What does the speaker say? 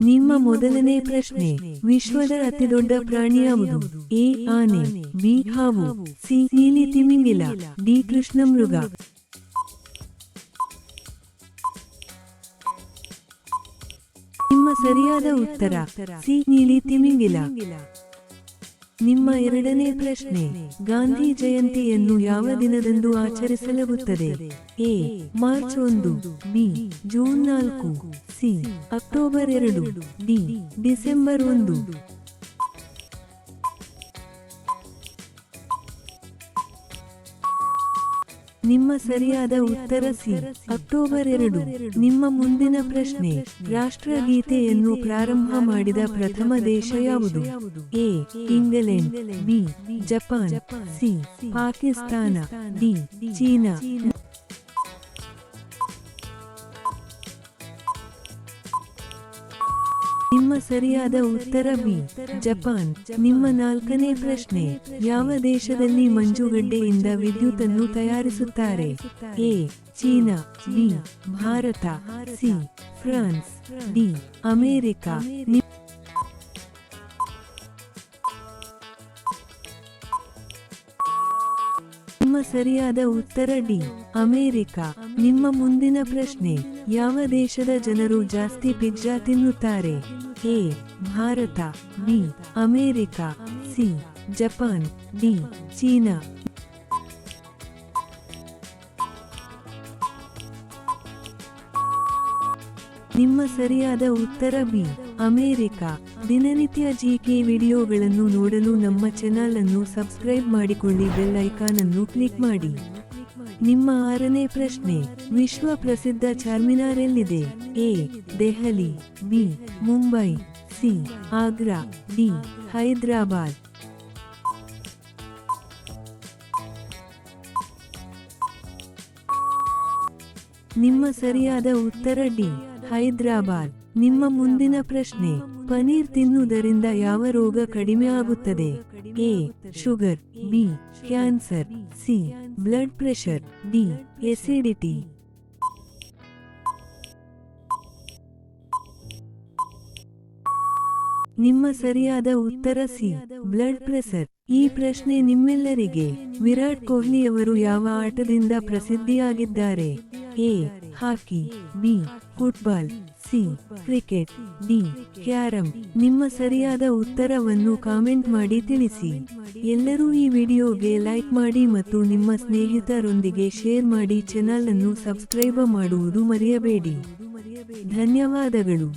ನಿಮ್ಮ ಮೊದಲನೇ ಪ್ರಶ್ನೆ, ವಿಶ್ವದ ಅತಿದೊಡ್ಡ ಪ್ರಾಣಿ ಯಾವುದು? ಎ, ಆನೆ, ಬಿ, ಹಾವು, ಸಿ, ನೀಲಿ ತಿಮಿಂಗಿಲ, ಡಿ ಕೃಷ್ಣ ಮೃಗ ನಿಮ್ಮ ಸರಿಯಾದ ಉತ್ತರ, ಸಿ, ನೀಲಿ ತಿಮಿಂಗಿಲ. ನಿಮ್ಮ ಎರಡನೇ ಪ್ರಶ್ನೆ, ಗಾಂಧಿ ಜಯಂತಿಯನ್ನು ಯಾವ ದಿನದಂದು ಆಚರಿಸಲಾಗುತ್ತದೆ? ಎ, ಮಾರ್ಚ್ ಒಂದು, ಬಿ, ಜೂನ್ ನಾಲ್ಕು, ಸಿ, ಅಕ್ಟೋಬರ್ ಎರಡು, ಡಿ, ಡಿಸೆಂಬರ್ ಒಂದು. ನಿಮ್ಮ ಸರಿಯಾದ ಉತ್ತರ ಸಿ. ಅಕ್ಟೋಬರ್ ಎರಡು. ನಿಮ್ಮ ಮುಂದಿನ ಪ್ರಶ್ನೆ. ರಾಷ್ಟ್ರಗೀತೆಯನ್ನು ಪ್ರಾರಂಭ ಮಾಡಿದ ಪ್ರಥಮ ದೇಶ ಯಾವುದು? A. England. B. Japan. C. Pakistan. D. China. ನಿಮ್ಮ ಸರಿಯಾದ ಉತ್ತರ ಬಿ. ಜಪಾನ್. ನಿಮ್ಮ ನಾಲ್ಕನೇ ಪ್ರಶ್ನೆ. ಯಾವ ದೇಶದಲ್ಲಿ ಮಂಜುಗಡ್ಡೆಯಿಂದ ವಿದ್ಯುತ್ ಅನ್ನು ತಯಾರಿಸುತ್ತಾರೆ? A. China. B. Bharat. C. France. D. America. ನಿಮ್ಮ ಸರಿಯಾದ ಉತ್ತರ ಡಿ. ಅಮೆರಿಕ. ನಿಮ್ಮ ಮುಂದಿನ ಪ್ರಶ್ನೆ, ಯಾವ ದೇಶದ ಜನರು ಜಾಸ್ತಿ ಪಿಜ್ಜಾ ತಿನ್ನುತ್ತಾರೆ? A. Bharat. B. America. C. Japan. D. China. ನಿಮ್ಮ ಸರಿಯಾದ ಉತ್ತರ ಬಿ. ಅಮೆರಿಕ. ದಿನನಿತ್ಯ ಜಿ ಕೆ ವಿಡಿಯೋಗಳನ್ನು ನೋಡಲು ನಮ್ಮ ಚಾನಲ್ ಅನ್ನು ಸಬ್ಸ್ಕ್ರೈಬ್ ಮಾಡಿಕೊಳ್ಳಿ ಬೆಲ್ ಐಕಾನ್ ಅನ್ನು ಕ್ಲಿಕ್ ಮಾಡಿ. ನಿಮ್ಮ ಆರನೇ ಪ್ರಶ್ನೆ, ವಿಶ್ವ ಪ್ರಸಿದ್ಧ ಚಾರ್ಮಿನಾರ್ ಎಲ್ಲಿದೆ? A, Delhi, B, Mumbai, C, Agra, D, Hyderabad. ನಿಮ್ಮ ಸರಿಯಾದ ಉತ್ತರ ಡಿ, ಹೈದರಾಬಾದ್. ನಿಮ್ಮ ಮುಂದಿನ ಪ್ರಶ್ನೆ, ಪನೀರ್ ತಿನ್ನುವುದರಿಂದ ಯಾವ ರೋಗ ಕಡಿಮೆ ಆಗುತ್ತದೆ? A, sugar, B, cancer, C, blood pressure, D, acidity. ನಿಮ್ಮ ಸರಿಯಾದ ಉತ್ತರ ಸಿ, ಬ್ಲಡ್ ಪ್ರೆಷರ್. ಈ ಪ್ರಶ್ನೆ ನಿಮ್ಮೆಲ್ಲರಿಗೆ. ವಿರಾಟ್ ಕೊಹ್ಲಿ ಅವರು ಯಾವ ಆಟದಿಂದ ಪ್ರಸಿದ್ಧಿಯಾಗಿದ್ದಾರೆ? A, hockey, B, football. C, cricket, D, carrom, ನಿಮ್ಮ ಸರಿಯಾದ ಉತ್ತರವನ್ನು ಕಾಮೆಂಟ್ ಮಾಡಿ ತಿಳಿಸಿ. ಎಲ್ಲರೂ ಈ ವಿಡಿಯೋಗೆ ಲೈಕ್ ಮಾಡಿ ಮತ್ತು ನಿಮ್ಮ ಸ್ನೇಹಿತರೊಂದಿಗೆ ಶೇರ್ ಮಾಡಿ ಚಾನಲ್ ಅನ್ನು ಸಬ್ಸ್ಕ್ರೈಬ್ ಮಾಡುವುದು ಮರೆಯಬೇಡಿ. ಧನ್ಯವಾದಗಳು.